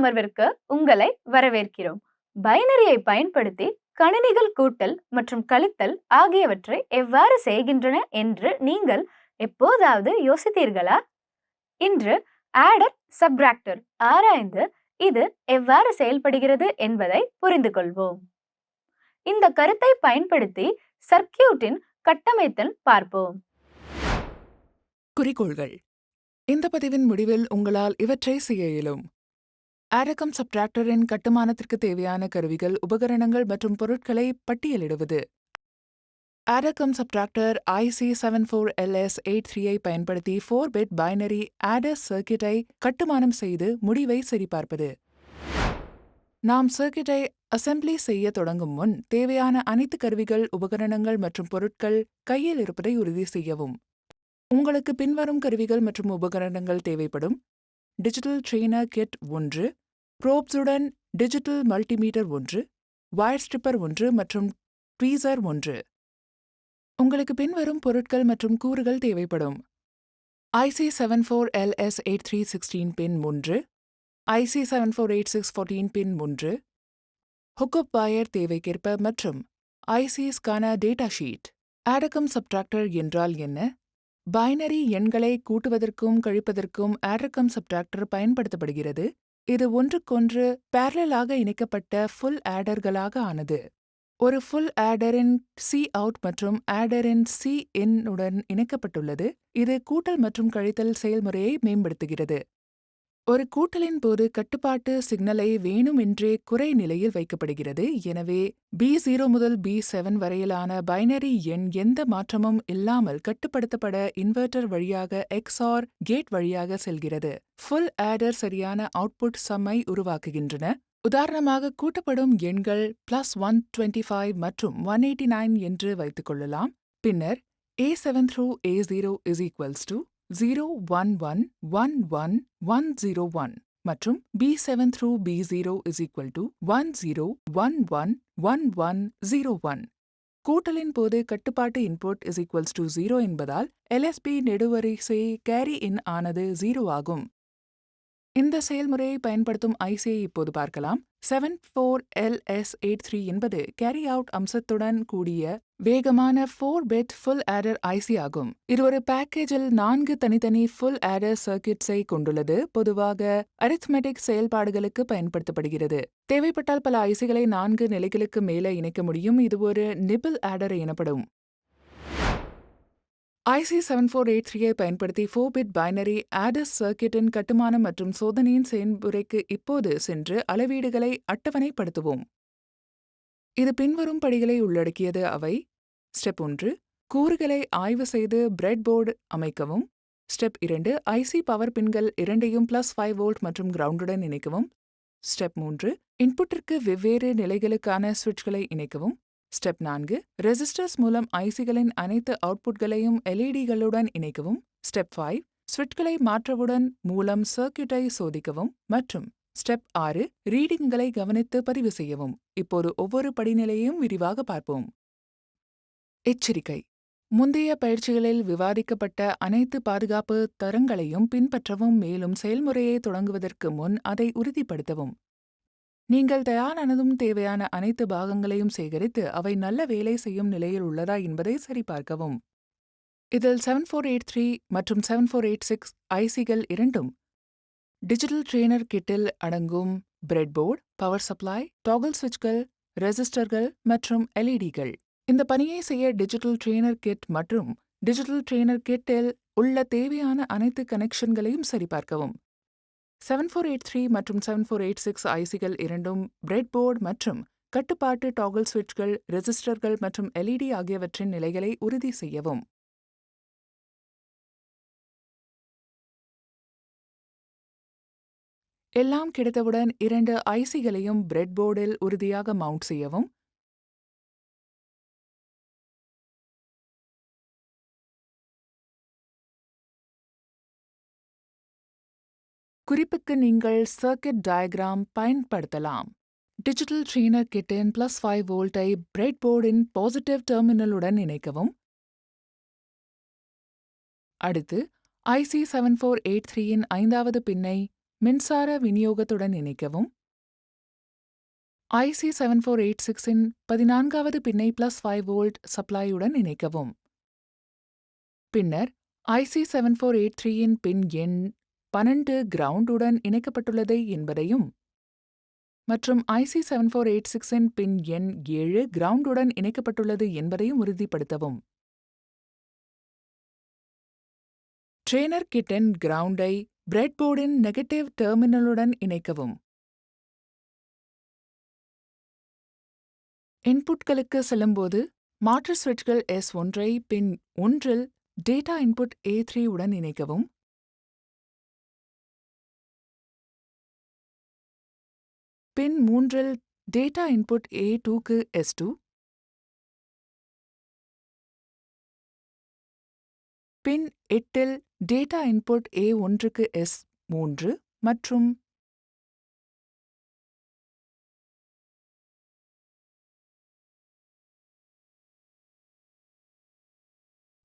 அமர்விற்கு உங்களை வரவேற்கிறோம். பைனரியை பயன்படுத்தி கணினிகள் கூட்டல் மற்றும் கழித்தல் ஆகியவற்றை எவ்வாறு செய்கின்றன என்று நீங்கள் எப்போதாவது யோசித்தீர்களா? இன்று ஆடர் சப்ராக்டர் ஆராய்ந்து இது எவ்வாறு செயல்படுகிறது என்பதை புரிந்து கொள்வோம் இந்த கருத்தை பயன்படுத்தி சர்க்கியூட்டின் கட்டமைத்தல் பார்ப்போம். குறிக்கோள்கள். இந்த பதிவின் முடிவில் உங்களால் இவற்றை செய்ய இயலும். ஆரகம் சப்டிராக்டரின் கட்டுமானத்திற்கு தேவையான கருவிகள் உபகரணங்கள் மற்றும் பொருட்களை பட்டியலிடுவது. ஆரகம் subtractor IC seven four LS eight த்ரீயை பயன்படுத்தி ஃபோர் பிட் பைனரி ஆடஸ் சர்க்கியூட்டை கட்டுமானம் செய்து முடிவை சரிபார்ப்பது. நாம் சர்க்கியூட்டை அசெம்பிளி செய்ய தொடங்கும் முன் தேவையான அனைத்து கருவிகள் உபகரணங்கள் மற்றும் பொருட்கள் கையில் இருப்பதை உறுதி செய்யவும். உங்களுக்கு பின்வரும் கருவிகள் மற்றும் உபகரணங்கள் தேவைப்படும். டிஜிட்டல் ட்ரெய்னர் கிட் ஒன்று. ப்ரோப்ஸுடன் டிஜிட்டல் மல்டிமீட்டர் ஒன்று வயர் ஸ்ட்ரிப்பர் ஒன்று மற்றும் ட்வீசர் ஒன்று. உங்களுக்கு பின்வரும் பொருட்கள் மற்றும் கூறுகள் தேவைப்படும். IC seven four LS eight three sixteen pin ஒன்று IC seven four eight six fourteen pin ஒன்று. ஹுக்கப் வயர் தேவைக்கேற்ப மற்றும் ஐசிஸ்க்கான டேட்டா ஷீட் ஆடகம் சப்ட்ராக்டர் என்றால் என்ன? பைனரி எண்களை கூட்டுவதற்கும் கழிப்பதற்கும் ஆடர்கம் சப்ட்ராக்டர் பயன்படுத்தப்படுகிறது. இது ஒன்றுக்கொன்று பேரலாக இணைக்கப்பட்ட ஃபுல் ஆடர்களாக ஆனது. ஒரு ஃபுல் ஆடரின் சி அவுட் மற்றும் ஆடரின் சி இன் உடன் இணைக்கப்பட்டுள்ளது. இது கூட்டல் மற்றும் கழித்தல் செயல்முறையை மேம்படுத்துகிறது. ஒரு கூட்டலின் போது கட்டுப்பாட்டு சிக்னலை வேணுமென்றே குறை நிலையில் வைக்கப்படுகிறது. எனவே பி ஜீரோ முதல் பி செவன் வரையிலான பைனரி எண் எந்த மாற்றமும் இல்லாமல் கட்டுப்படுத்தப்பட இன்வெர்ட்டர் வழியாக எக்ஸ்ஆர் கேட் வழியாக செல்கிறது. ஃபுல் ஆடர் சரியான அவுட்புட் சம்மை உருவாக்குகின்றன. உதாரணமாக கூட்டப்படும் எண்கள் பிளஸ் ஒன் டுவெண்ட்டி ஃபைவ் மற்றும் ஒன் எயிட்டி நைன் என்று வைத்துக் கொள்ளலாம். பின்னர் A seven through A zero is equals to zero one one one one one zero one மற்றும் B seven through B zero is equal to one zero one one one one zero one கூட்டலின் போது கட்டுப்பாட்டு input is equals to zero என்பதால் LSB நெடுவரிசை carry இன் ஆனது zero ஆகும். இந்த செயல்முறையை பயன்படுத்தும் ஐசியை இப்போது பார்க்கலாம். Seven four LS eight three என்பது கேரி அவுட் அம்சத்துடன் கூடிய வேகமான four bit full adder IC ஆகும். இது ஒரு பேக்கேஜில் நான்கு தனித்தனி ஃபுல் ஆடர் சர்க்கியூட்ஸை கொண்டுள்ளது. பொதுவாக அரித்மெட்டிக் செயல்பாடுகளுக்கு பயன்படுத்தப்படுகிறது. தேவைப்பட்டால் பல ஐசிகளை நான்கு நிலைகளுக்கு மேலே இணைக்க முடியும். இது ஒரு நிபிள் ஆடர் எனப்படும். ஐசி செவன் ஃபோர் எயிட் த்ரீயை பயன்படுத்தி ஃபோர் பிட் பைனரி ஆடஸ் சர்க்கியூட்டின் கட்டுமானம் மற்றும் சோதனையின் செயல்முறைக்கு இப்போது சென்று அளவீடுகளை அட்டவணைப்படுத்துவோம். இது பின்வரும் படிகளை உள்ளடக்கியது. அவை ஸ்டெப் ஒன்று கூறுகளை ஆய்வு செய்து பிரெட் போர்டு அமைக்கவும். ஸ்டெப் இரண்டு ஐசி பவர் பின்கள் இரண்டையும் பிளஸ் ஃபைவ் வோல்ட் மற்றும் கிரவுண்டுடன் இணைக்கவும். ஸ்டெப் மூன்று இன்புட்டிற்கு வெவ்வேறு நிலைகளுக்கான சுவிட்ச்களை இணைக்கவும். ஸ்டெப் நான்கு ரெசிஸ்டர்ஸ் மூலம் ஐசிகளின் அனைத்து அவுட்புட்களையும் எல்இடிகளுடன் இணைக்கவும். ஸ்டெப் ஃபைவ் ஸ்விட்ச்களை மாற்றவுடன் மூலம் சர்க்கியூட்டை சோதிக்கவும் மற்றும் ஸ்டெப் ஆறு ரீடிங்களை கவனித்து பதிவு செய்யவும். இப்போது ஒவ்வொரு படிநிலையையும் விரிவாக பார்ப்போம். எச்சரிக்கை. முந்தைய பயிற்சிகளில் விவாதிக்கப்பட்ட அனைத்து பாதுகாப்பு தரங்களையும் பின்பற்றவும் மேலும் செயல்முறையை தொடங்குவதற்கு முன் அதை உறுதிப்படுத்தவும். நீங்கள் தயாரானதும் தேவையான அனைத்து பாகங்களையும் சேகரித்து அவை நல்ல வேலை செய்யும் நிலையில் உள்ளதா என்பதை சரிபார்க்கவும். இதில் செவன் ஃபோர் எயிட் த்ரீ மற்றும் செவன் ஃபோர் எயிட் சிக்ஸ் ஐசிகள் இரண்டும் டிஜிட்டல் ட்ரெய்னர் கிட்டில் அடங்கும் பிரெட்போர்டு பவர் சப்ளை டாகல் சுவிட்ச்கள் ரெசிஸ்டர்கள் மற்றும் எல்இடிகள் இந்த பணியை செய்ய டிஜிட்டல் ட்ரெய்னர் கிட் மற்றும் டிஜிட்டல் ட்ரெய்னர் கிட்டில் உள்ள தேவையான அனைத்து கனெக்ஷன்களையும் சரிபார்க்கவும். செவன் ஃபோர் எயிட் த்ரீ மற்றும் செவன் ஃபோர் எயிட் சிக்ஸ் ஐசிகள் இரண்டும் பிரெட் போர்டு மற்றும் கட்டுப்பாட்டு டாகல் சுவிட்ச்கள் ரெசிஸ்டர்கள் மற்றும் எல்இடி ஆகியவற்றின் நிலைகளை உறுதி செய்யவும். எல்லாம் கிடைத்தவுடன் இரண்டு ஐசிகளையும் பிரெட் போர்டில் உறுதியாக மவுண்ட் செய்யவும். குறிப்புக்கு நீங்கள் சர்க்கிட் டயக்ராம் பயன்படுத்தலாம். டிஜிட்டல் ட்ரெய்னர் கிட்டின் பிளஸ் ஃபைவ் வோல்ட்டை பிரெட் போர்டின் பாசிட்டிவ் டெர்மினலுடன் இணைக்கவும். அடுத்து ஐசி செவன் ஃபோர் எயிட் த்ரீயின் ஐந்தாவது பின்னை மின்சார விநியோகத்துடன் இணைக்கவும். ஐசி செவன் ஃபோர் எயிட் சிக்ஸின் பதினான்காவது பின்னை பிளஸ் ஃபைவ் வோல்ட் சப்ளையுடன் இணைக்கவும். பின்னர் ஐசி செவன் ஃபோர் எயிட் த்ரீயின் பின் எண் பன்னெண்டு கிரவுண்டுடன் இணைக்கப்பட்டுள்ளது என்பதையும் மற்றும் ஐசி செவன் ஃபோர் எயிட் சிக்ஸின் பின் எண் ஏழு கிரவுண்டுடன் இணைக்கப்பட்டுள்ளது என்பதையும் உறுதிப்படுத்தவும். ட்ரெய்னர் கிட்டன் கிரவுண்டை பிரெட்போர்டின் நெகட்டிவ் டெர்மினலுடன் இணைக்கவும். இன்புட்களுக்கு செல்லும்போது மாற்று சுவிட்ச்கள் எஸ் ஒன்றை பின் ஒன்றில் டேட்டா இன்புட் ஏ த்ரீ உடன் இணைக்கவும். பின் மூன்றில் டேட்டா இன்புட் ஏ டூக்கு எஸ் டூ. பின் எட்டில் டேட்டா இன்புட் ஏ ஒன்றுக்கு எஸ் மூன்று மற்றும்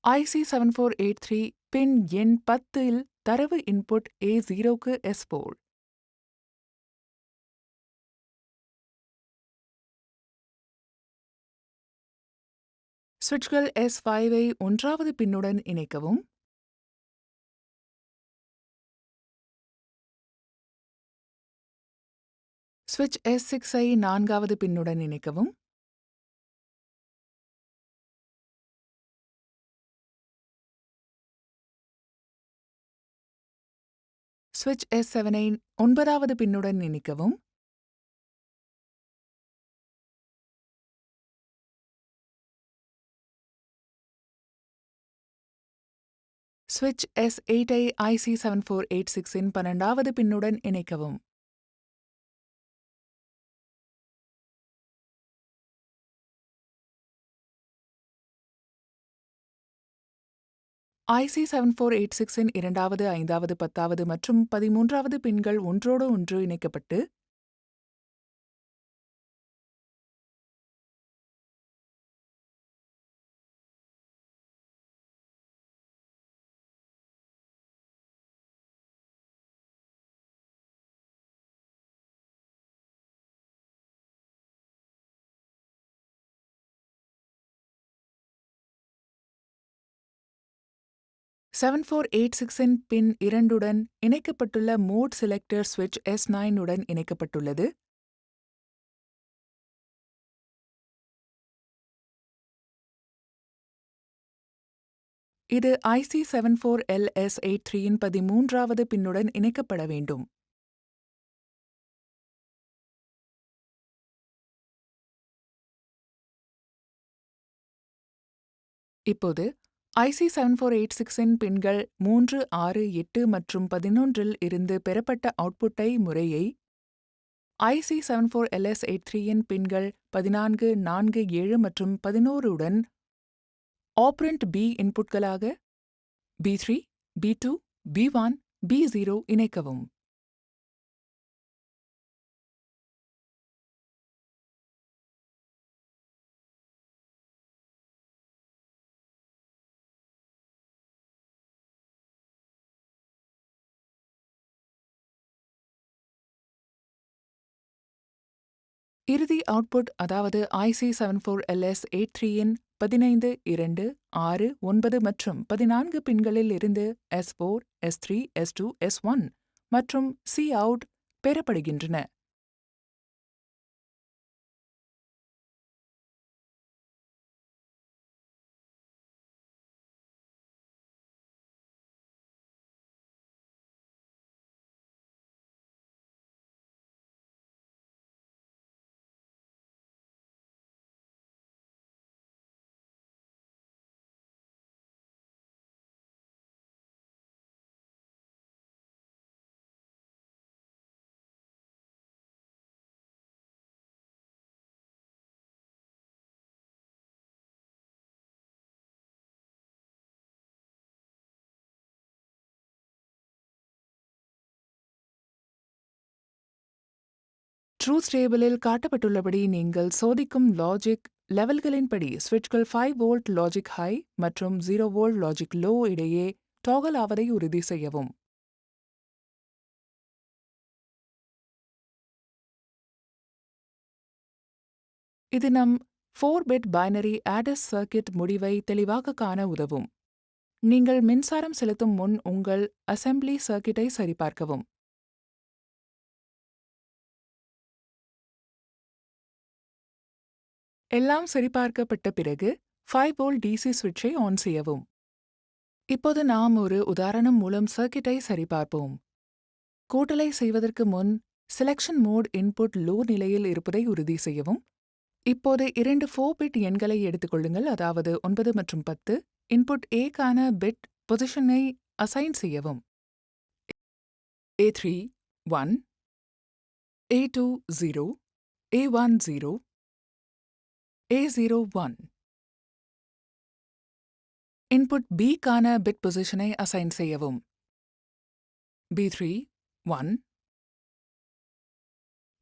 IC seven four eight three pin எண் பத்தில் தரவு இன்புட் ஏ ஜீரோக்கு எஸ் ஃபோர் சுவிட்ச்கள் எஸ் ஃபைவை ஒன்றாவது பின்னுடன் இணைக்கவும். சுவிட்ச் எஸ் சிக்ஸை நான்காவது பின்னுடன் இணைக்கவும். சுவிட்ச் எஸ் செவனை ஒன்பதாவது பின்னுடன் இணைக்கவும். சுவிட்ச் எஸ் எயிட்டை ஐசி செவன் ஃபோர் எயிட் சிக்ஸின் பன்னெண்டாவது பின்னுடன் இணைக்கவும். ஐசி செவன் ஃபோர் எயிட் சிக்ஸின் இரண்டாவது ஐந்தாவது பத்தாவது மற்றும் பதிமூன்றாவது பின்கள் ஒன்றோடு ஒன்று இணைக்கப்பட்டு செவன் ஃபோர் எயிட் சிக்ஸின் பின் இரண்டுடன் இணைக்கப்பட்டுள்ள மோட் செலக்டர் சுவிட்ச் எஸ் நைன் உடன் இணைக்கப்பட்டுள்ளது. இது IC seven four L S eight த்ரீயின் பதிமூன்றாவது பின்னுடன் இணைக்கப்பட வேண்டும். இப்போது ஐசி செவன் ஃபோர் எயிட் சிக்ஸின் பின்கள் மூன்று ஆறு எட்டு மற்றும் பதினொன்றில் இருந்து பெறப்பட்ட அவுட்புட்டை முறையை IC seven four LS eight த்ரீயின் பின்கள் பதினான்கு நான்கு ஏழு மற்றும் பதினோரு உடன் operand B இன்புட்களாக B three B two B one B zero இணைக்கவும். இறுதி அவுட்புட் அதாவது IC seven four LS eight த்ரீயின் பதினைந்து இரண்டு ஆறு ஒன்பது மற்றும் பதினான்கு பின்களில் இருந்து S four S three S two S one மற்றும் சி அவுட் பெறப்படுகின்றன. ட்ரூத் டேபிளில் காட்டப்பட்டுள்ளபடி நீங்கள் சோதிக்கும் லாஜிக் லெவல்களின்படி ஸ்விட்ச்கள் ஃபைவ் வோல்ட் லாஜிக் ஹை மற்றும் ஜீரோ வோல்ட் லாஜிக் லோ இடையே டாகல் ஆவதை உறுதி செய்யவும். இது நம் four bit binary adders circuit முடிவை தெளிவாக காண உதவும். நீங்கள் மின்சாரம் செலுத்தும் முன் உங்கள் அசெம்பிளி சர்க்கிட்டை சரிபார்க்கவும். எல்லாம் சரிபார்க்கப்பட்ட பிறகு ஃபைவ் வோல்ட் டிசி சுவிட்சை ஆன் செய்யவும். இப்போது நாம் ஒரு உதாரணம் மூலம் சர்க்கிட்டை சரிபார்ப்போம். கூட்டலை செய்வதற்கு முன் செலக்ஷன் மோட் இன்புட் லோ நிலையில் இருப்பதை உறுதி செய்யவும். இப்போது இரண்டு ஃபோர் பிட் எண்களை எடுத்துக்கொள்ளுங்கள் அதாவது ஒன்பது மற்றும் பத்து இன்புட் ஏக்கான பிட் பொசிஷனை அசைன் செய்யவும். A three one A two zero A one zero A zero one input பிக்கான bit பொசிஷனை அசைன் செய்யவும். B three one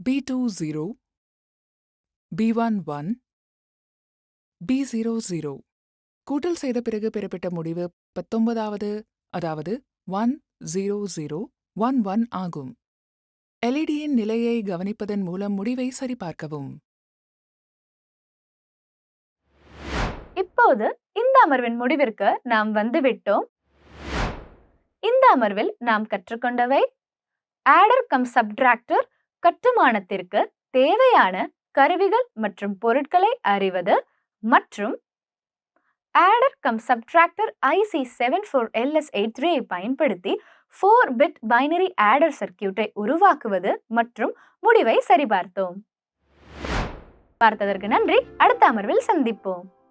B two zero B one one B zero zero கூட்டல் செய்த பிறகு பெறப்பட்ட முடிவு பத்தொன்பதாவது அதாவது one zero zero one one ஆகும். எல்இடியின் நிலையை கவனிப்பதன் மூலம் முடிவை சரிபார்க்கவும். இப்போது இந்த அமர்வின் முடிவிற்கு நாம் வந்துவிட்டோம் இந்த அமர்வில் நாம் கற்றுக்கொண்டவை ஆடர் கம் சப்டிராக்டர் கட்டுமானத்திற்கு தேவையான கருவிகள் மற்றும் பொருட்களை அறிவது மற்றும் adder cum subtractor IC seven four LS eight த்ரீயை பயன்படுத்தி ஃபோர் பிட் பைனரி ஆடர் சர்க்கியூட்டை உருவாக்குவது மற்றும் முடிவை சரிபார்த்தோம். பார்த்ததற்கு நன்றி. அடுத்த அமர்வில் சந்திப்போம்.